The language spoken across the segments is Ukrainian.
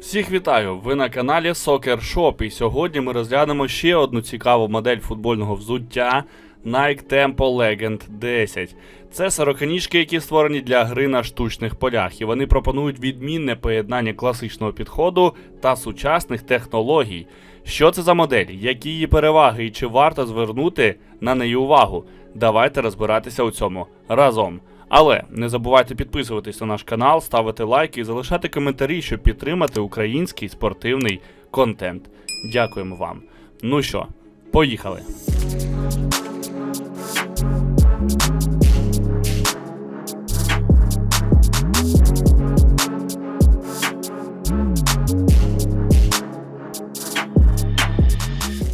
Всіх вітаю! Ви на каналі Soccer Shop і сьогодні ми розглянемо ще одну цікаву модель футбольного взуття Nike Tempo Legend 10. Це сороканіжки, які створені для гри на штучних полях, і вони пропонують відмінне поєднання класичного підходу та сучасних технологій. Що це за модель, які її переваги і чи варто звернути на неї увагу? Давайте розбиратися у цьому разом. Але не забувайте підписуватись на наш канал, ставити лайки і залишати коментарі, щоб підтримати український спортивний контент. Дякуємо вам. Ну що, поїхали.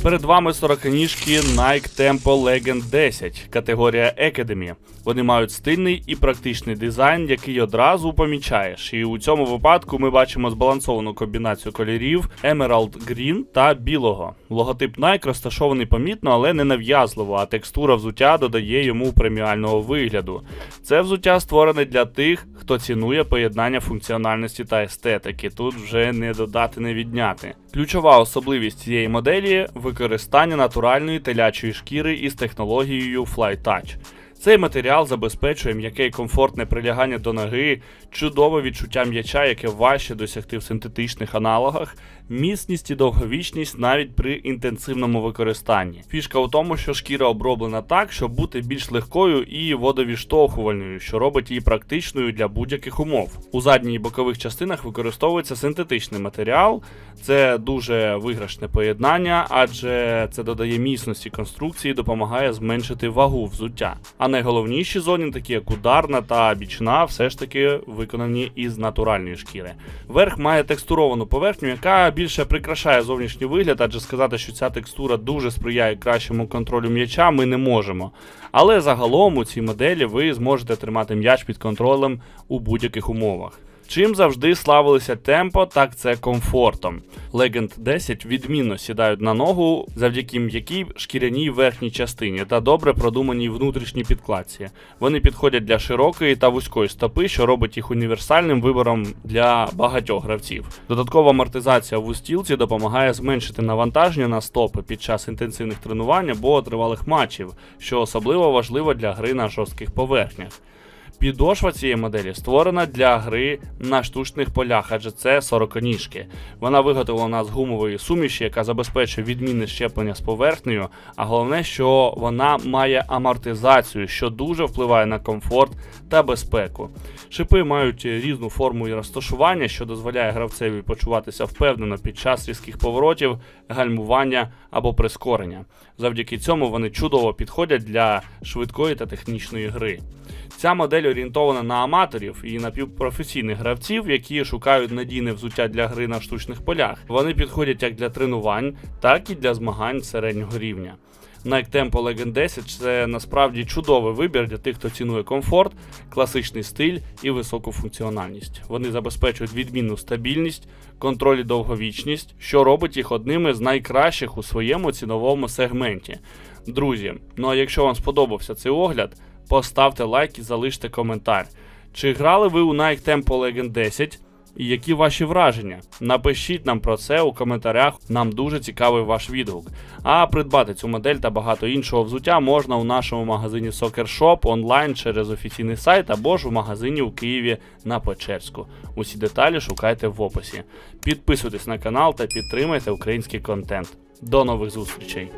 Перед вами сороканіжки Nike Tempo Legend 10, категорія Academy. Вони мають стильний і практичний дизайн, який одразу помічаєш. І у цьому випадку ми бачимо збалансовану комбінацію кольорів Emerald Green та білого. Логотип Nike розташований помітно, але не нав'язливо, а текстура взуття додає йому преміального вигляду. Це взуття створене для тих, хто цінує поєднання функціональності та естетики. Тут вже не додати, не відняти. Ключова особливість цієї моделі використання натуральної телячої шкіри із технологією Fly Touch. Цей матеріал забезпечує м'яке і комфортне прилягання до ноги, чудове відчуття м'яча, яке важче досягти в синтетичних аналогах, міцність і довговічність навіть при інтенсивному використанні. Фішка у тому, що шкіра оброблена так, щоб бути більш легкою і водовіштовхувальною, що робить її практичною для будь-яких умов. У задній і бокових частинах використовується синтетичний матеріал. Це дуже виграшне поєднання, адже це додає міцності конструкції, і допомагає зменшити вагу взуття. А найголовніші зоні, такі як ударна та бічна, все ж таки виконані із натуральної шкіри. Верх має текстуровану поверхню, яка більше прикрашає зовнішній вигляд, адже сказати, що ця текстура дуже сприяє кращому контролю м'яча, ми не можемо. Але загалом у цій моделі ви зможете тримати м'яч під контролем у будь-яких умовах. Чим завжди славилися темпо, так це комфортом. Legend 10 відмінно сідають на ногу завдяки м'якій шкіряній верхній частині та добре продуманій внутрішній підкладці. Вони підходять для широкої та вузької стопи, що робить їх універсальним вибором для багатьох гравців. Додаткова амортизація в устілці допомагає зменшити навантаження на стопи під час інтенсивних тренувань або тривалих матчів, що особливо важливо для гри на жорстких поверхнях. Підошва цієї моделі створена для гри на штучних полях, адже це сороконіжки. Вона виготовлена з гумової суміші, яка забезпечує відмінне щеплення з поверхнею, а головне, що вона має амортизацію, що дуже впливає на комфорт та безпеку. Шипи мають різну форму і розташування, що дозволяє гравцеві почуватися впевнено під час різких поворотів, гальмування або прискорення. Завдяки цьому вони чудово підходять для швидкої та технічної гри. Ця модель орієнтована на аматорів і напівпрофесійних гравців, які шукають надійне взуття для гри на штучних полях. Вони підходять як для тренувань, так і для змагань середнього рівня. Nike Tempo Legend 10 це насправді чудовий вибір для тих, хто цінує комфорт, класичний стиль і високу функціональність. Вони забезпечують відмінну стабільність, контроль і довговічність, що робить їх одними з найкращих у своєму ціновому сегменті. Друзі, ну а якщо вам сподобався цей огляд, поставте лайк і залиште коментар. Чи грали ви у Nike Tempo Legend 10? І які ваші враження? Напишіть нам про це у коментарях, нам дуже цікавий ваш відгук. А придбати цю модель та багато іншого взуття можна у нашому магазині Soccer Shop онлайн через офіційний сайт або ж у магазині у Києві на Печерську. Усі деталі шукайте в описі. Підписуйтесь на канал та підтримайте український контент. До нових зустрічей!